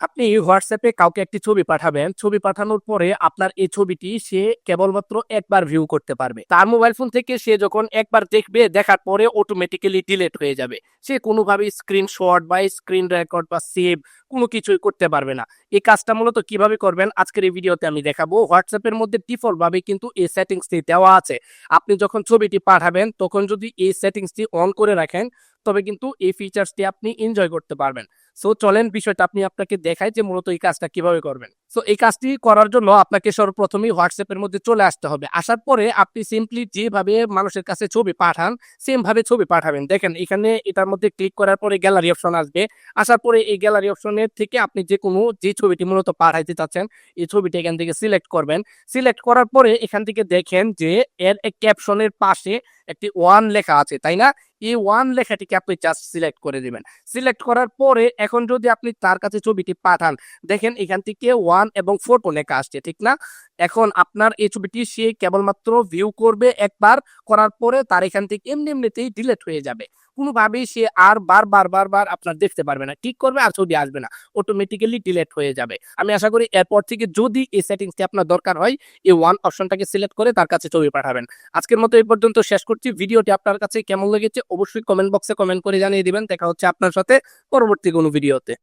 আপনি হোয়াটসঅ্যাপে কাউকে একটি ছবি পাঠাবেন, ছবি পাঠানোর পরে আপনার এই ছবিটি সে কেবলমাত্র একবার ভিউ করতে পারবে। তার মোবাইল ফোন থেকে সে যখন একবার দেখবে, দেখার পরে অটোমেটিক্যালি ডিলিট হয়ে যাবে। সে কোনোভাবে স্ক্রিনশট বা স্ক্রিন রেকর্ড বা সেভ কোনো কিছুই করতে পারবে না। এই কাজটা মূলত কীভাবে করবেন, আজকের এই ভিডিওতে আমি দেখাবো। হোয়াটসঅ্যাপের মধ্যে ডিফল্ট ভাবে কিন্তু এই সেটিংসটি দেওয়া আছে। আপনি যখন ছবিটি পাঠাবেন, তখন যদি এই সেটিংসটি অন করে রাখেন তবে কিন্তু এই ফিচার্সটি আপনি এনজয় করতে পারবেন। সো চলেন বিষয়টা আপনি আপনাকে দেখায় যে মূলত এই কাজটা কীভাবে করবেন। সো এই কাজটি করার জন্য আপনাকে সর্বপ্রথমেই হোয়াটসঅ্যাপের মধ্যে চলে আসতে হবে। আসার পরে আপনি সিম্পলি যেভাবে মানুষের কাছে ছবি পাঠান সেম ভাবে ছবি পাঠাবেন। দেখেন, এখানে এটার মধ্যে ক্লিক করার পরে গ্যালারি অপশন আসবে। আসার পরে এই গ্যালারি অপশনের থেকে আপনি যে কোনো যে ছবিটি মূলত পাঠাইতে চাচ্ছেন, এই ছবিটি এখান থেকে সিলেক্ট করবেন। সিলেক্ট করার পরে এখান থেকে দেখেন যে এর ক্যাপশনের পাশে একটি ওয়ান লেখা আছে, তাই না? এই ওয়ান লেখাটিকে আপনি জাস্ট সিলেক্ট করে দিবেন। সিলেক্ট করার পরে এখন যদি আপনি তার কাছে ছবিটি পাঠান, দেখেন এখান থেকে ওয়ান এবং ফোটো লেখা আসছে ঠিক না? এখন আপনার এই ছবিটি সে কেবলমাত্র ভিউ করবে একবার, করার পরে তার এখান থেকে এমনি এমনিতেই ডিলেট হয়ে যাবে। কোনোভাবেই সে আর বার বার বার বার আপনার দেখতে পারবে না। ঠিক করবে আর ছবি আসবে না। অটোমেটিক্যালি ডিলেট হয়ে যাবে। আমি আশা করি এরপর থেকে যদি এই সেটিংসটি আপনার দরকার হয়, এই ওয়ান অপশনটাকে সিলেক্ট করে তার কাছে ছবি পাঠাবেন। আজকের মতো এই পর্যন্ত শেষ করছি। ভিডিওটি আপনার কাছে কেমন লেগেছে? অবশ্যই কমেন্ট বক্সে কমেন্ট করে জানিয়ে দিবেন। দেখা হচ্ছে আপনার সাথে পরবর্তী কোনো ভিডিওতে